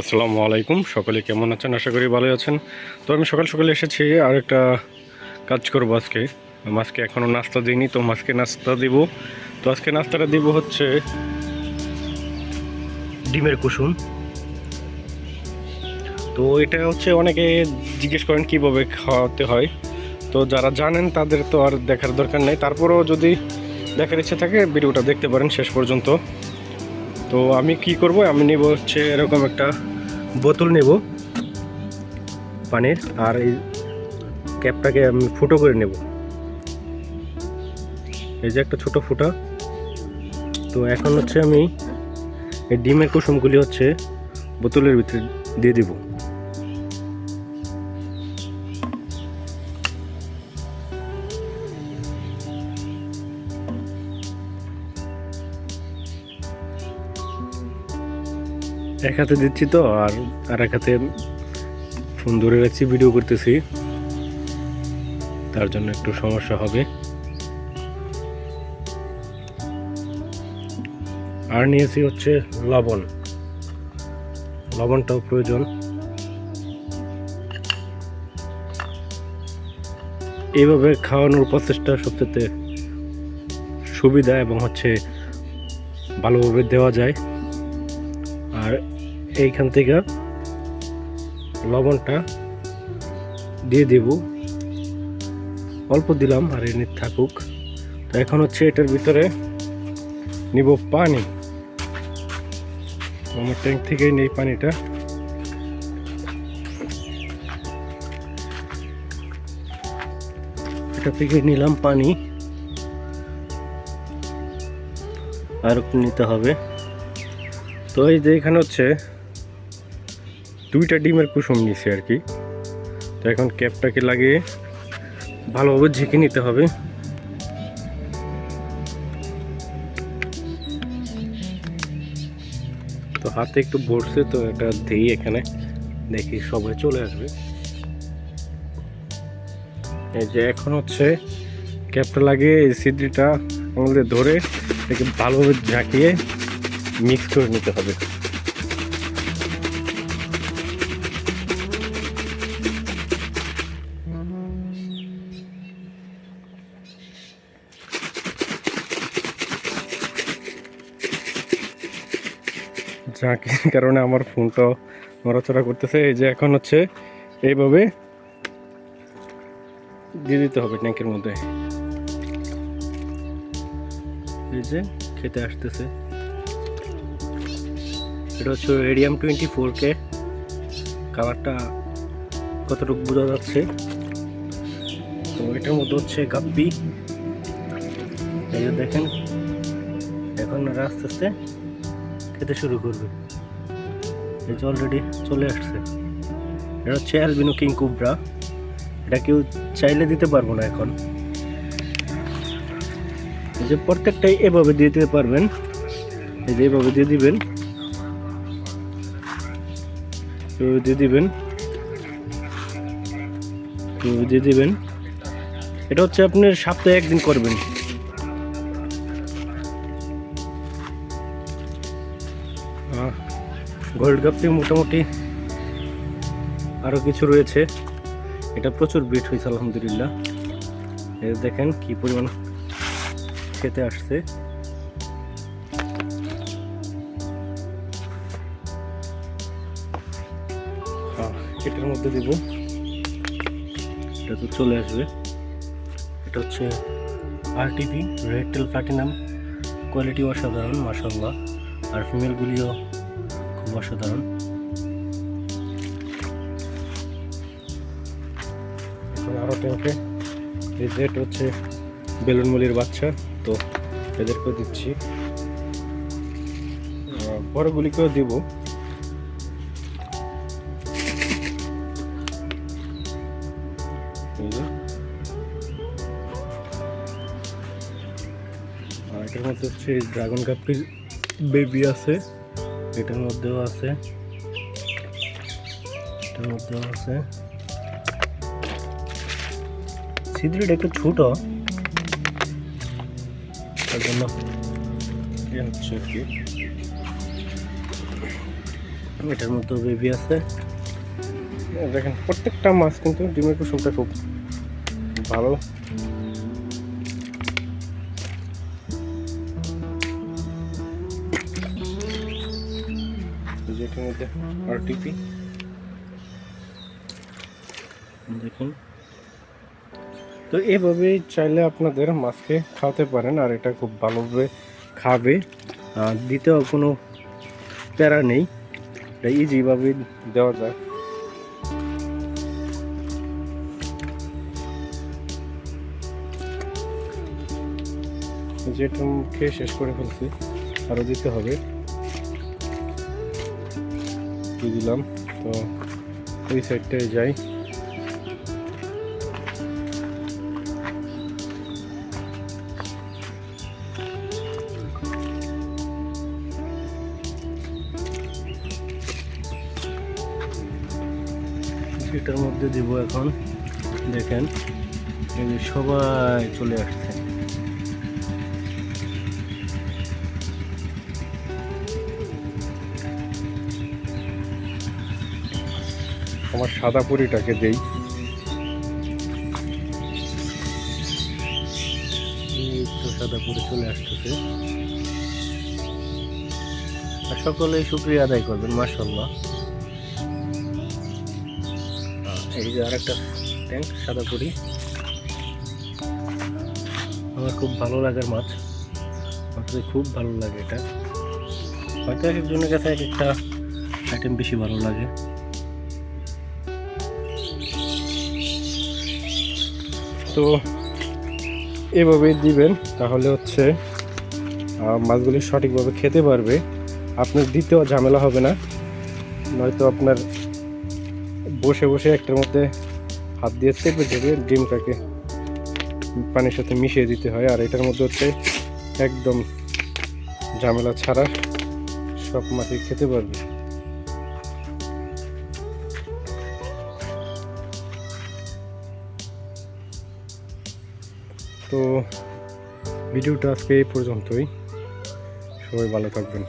আসসালামু আলাইকুম। সকলে কেমন আছেন? আশা করি ভালো আছেন। তো আমি সকাল সকালে এসেছি আর একটা কাজ করব আজকে। মাছকে এখনও নাস্তা দিইনি, তো মাছকে নাস্তা দিব। তো আজকে নাস্তাটা দিব হচ্ছে ডিমের কুসুম। তো এটা হচ্ছে অনেকে জিজ্ঞেস করেন কীভাবে খাওয়াতে হয়। তো যারা জানেন তাদের তো আর দেখার দরকার নেই। তারপরেও যদি দেখার ইচ্ছে থাকে, ভিডিওটা দেখতে পারেন শেষ পর্যন্ত। তো আমি কি করব? আমি নেব হচ্ছে এরকম একটা বোতল নেব, পানির, আর এই ক্যাপটাকে আমি ফুটো করে নেব। এই যে একটা ছোট ফুটা। তো এখন হচ্ছে আমি এই ডিমের কুসুমগুলি হচ্ছে বোতলের ভিতরে দিয়ে দিব। এক হাতে দিচ্ছি তো, আর আর এক হাতে ফোন ধরে রাখছি ভিডিও করতেছি। তার জন্য একটু সমস্যা হবে। আর নিয়েছি হচ্ছে লবণ। লবণটাও প্রয়োজন। এইভাবে খাওয়ানোর প্রচেষ্টা সবচেয়ে সুবিধা এবং হচ্ছে ভালোভাবে দেওয়া যায়। এইখান থেকে লবণটা দিয়ে দেব। অল্প দিলাম আর এনে থাকুক। তো এখন হচ্ছে এটার ভিতরে নিব পানি। আমার ট্যাঙ্ক থেকেই নেই পানিটা। এটা থেকে নিলাম পানি। আর নিতে হবে। তো এই যে এখানে হচ্ছে দুইটা ডিমের কুসুম নিছি আর কি। তো এখন ক্যাপটাকে লাগিয়ে ভালোভাবে ঝেঁকে নিতে হবে। তো হাতে একটু ভরছে, তো এটা দিই এখানে। দেখি সবাই চলে আসবে। এই যে এখন হচ্ছে ক্যাপটা লাগিয়ে এই সিদ্রিটা আমাদের ধরে এটাকে ভালোভাবে ঝাঁকিয়ে মিক্স করে নিতে হবে। ঝাঁকির কারণে আমার ফোনটা নড়াচড়া করতেছে। এই যে এখন হচ্ছে এইভাবে দিয়ে দিতে হবে ট্যাঙ্কের মধ্যে। এই যে খেতে আসতেছে। এটা হচ্ছে রেডিয়াম টোয়েন্টি ফোর কে কালারটা কতটুকু বোঝা যাচ্ছে? তো এটার মধ্যে হচ্ছে গাপ্পি। এই যে দেখেন, এখন আস্তে আস্তে খেতে শুরু করবে। এই যে অলরেডি চলে আসছে। এটা হচ্ছে অ্যালবিনো কিং কুবরা এটা কেউ চাইলে দিতে পারব না এখন। এই যে প্রত্যেকটাই এভাবে দিয়ে দিতে পারবেন। এই যে এভাবে দিয়ে দিবেন। এভাবে দিয়ে দিবেন। এভাবে দিয়ে দিবেন। এটা হচ্ছে আপনার সপ্তাহে একদিন করবেন। গোল্ড কাপটি মোটামুটি আরও কিছু রয়েছে। এটা প্রচুর বিট হয়েছে আলহামদুলিল্লাহ। এই দেখেন কি পরিমাণ খেতে আসছে। আহ, এটার মধ্যে দিব। এটা তো চলে আসবে। এটা হচ্ছে RTP red tail platinum quality অসাধারণ মাসাল্লাহ আর ফিমেলগুলিও অসাধারণ। এখন আরও ট্যাঙ্কে এই হচ্ছে বেলুন মলির বাচ্চা, তো এদেরকেও দিচ্ছি। বড়গুলিকেও দিব। এটার মধ্যে হচ্ছে ড্রাগন কাপটির বেবি আছে। এটার মধ্যেও আছে। এটার মধ্যেও আছে। ছিদ্রিটা একটু ছোট। তার জন্য এটার মধ্যে বেবি আছে। দেখেন, প্রত্যেকটা মাছ কিন্তু ডিমের কুসুমটা খুব ভালো। মধ্যে আরটিপি দেখুন। তো এভাবে চাইলে আপনাদের মাছকে খাওয়াতে পারেন আর এটা খুব ভালোভাবে খাবে। দিতেও কোনো প্যারা নেই। এটা ইজিভাবে দেওয়া যায়। যেটা খেয়ে শেষ করে ফেলছি আরও দিতে হবে। দিয়ে দিলাম। তো ওই সাইডটায় যাই। এটার মধ্যে দিব এখন। দেখেন, এই যে সবাই চলে আসছে। আমার সাদা পুরিটাকে দেই। তো সাদা পুরি চলে আসতেছে। আর সকলেই শুক্রিয়া আদায় করবেন মাসাল্লাহ এই যে আরেকটা ট্যাঙ্ক সাদা পুরি। আমার খুব ভালো লাগার মাছ। আমার খুব ভালো লাগে এটা। হয়তো এক একজনের কাছে এক একটা আইটেম বেশি ভালো লাগে। তো এভাবেই দিবেন, তাহলে হচ্ছে মাছগুলি সঠিকভাবে খেতে পারবে। আপনার দিতেও ঝামেলা হবে না, নয়তো আপনার বসে বসে একটার মধ্যে হাত দিয়ে চেপে চেপে ডিমটাকে পানির সাথে মিশিয়ে দিতে হয়, আর এটার মধ্যে হচ্ছে একদম ঝামেলা ছাড়া সব মাছই খেতে পারবে। তো ভিডিওটা আজকে এই পর্যন্তই। সবাই ভালো থাকবেন।